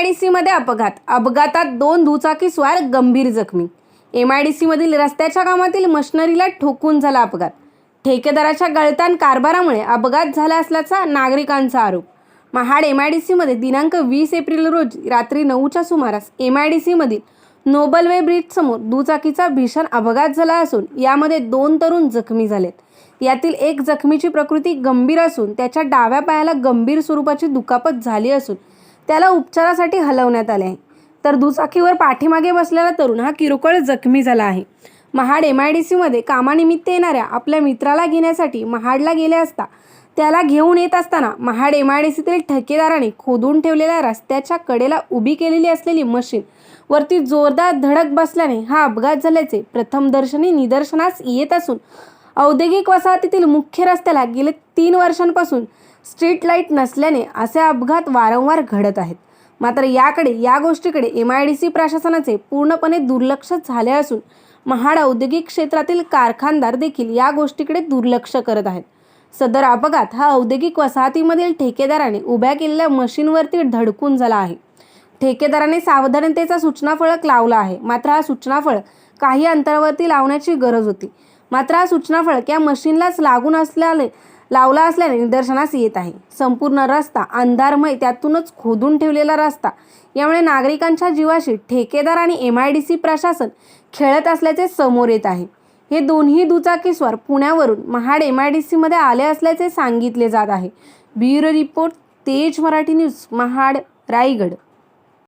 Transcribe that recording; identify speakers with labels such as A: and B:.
A: M अपघात. अपघातात दोन दुचाकीस्वार गंभीर जखमी. एम आय डी सीमधील रस्त्याच्या कामातील मशनरीला ठोकून झाला अपघात. ठेकेदाराच्या गळतान कारभारामुळे अपघात झाला असल्याचा नागरिकांचा आरोप. महाड एम आय डी सीमध्ये दिनांक वीस एप्रिल रोजी रात्री नऊच्या सुमारास एम आय डी सीमधील नोबल वे ब्रिजसमोर दुचाकीचा भीषण अपघात झाला असून यामध्ये दोन तरुण जखमी झालेत. यातील एक जखमीची प्रकृती गंभीर असून त्याच्या डाव्या पायाला गंभीर स्वरूपाची दुखापत झाली असून त्याला उपचारासाठी हलवण्यात आले. आहे तर दुचाकीवर पाठीमागे बसलेला तरुण हा किरकोळ जखमी झाला आहे. महाड एम आय डी सीमध्ये कामानिमित्त येणाऱ्या आपल्या मित्राला घेण्यासाठी महाडला गेले असता त्याला घेऊन येत असताना महाड एम आय डी सीतील ठेकेदाराने खोदून ठेवलेल्या रस्त्याच्या कडेला उभी केलेली असलेली मशीन वरती जोरदार धडक बसल्याने हा अपघात झाल्याचे प्रथमदर्शनी निदर्शनास येत असून औद्योगिक वसाहतीतील मुख्य रस्त्याला गेले तीन वर्षांपासून स्ट्रीट लाइट नसल्याने असे अपघात वारंवार घडत आहेत. मात्र याकडे या गोष्टीकडे एम आय डी सी प्रशासनाचे पूर्णपणे दुर्लक्ष झाले असून महाड औद्योगिक क्षेत्रातील कारखानदार देखील या गोष्टीकडे दुर्लक्ष करत आहेत. सदर अपघात हा औद्योगिक वसाहतीमधील ठेकेदाराने उभ्या केलेल्या मशीनवरती धडकून झाला आहे. ठेकेदाराने सावधानतेचा सूचना फळक लावला आहे. मात्र हा सूचना फळक काही अंतरावरती लावण्याची गरज होती. मात्र हा सूचना फळक या मशीनलाच लागून असल्याने लावला असल्याने निदर्शनास येत आहे. संपूर्ण रस्ता अंधारमय त्यातूनच खोदून ठेवलेला रस्ता. यामुळे नागरिकांच्या जीवाशी ठेकेदार आणि एम आय डी सी प्रशासन खेळत असल्याचे समोर येत आहे. हे दोन्ही दुचाकीस्वार पुण्यावरून महाड एम आय डी सीमध्ये आले असल्याचे सांगितले जात आहे. ब्युरो रिपोर्ट तेज मराठी न्यूज महाड रायगड.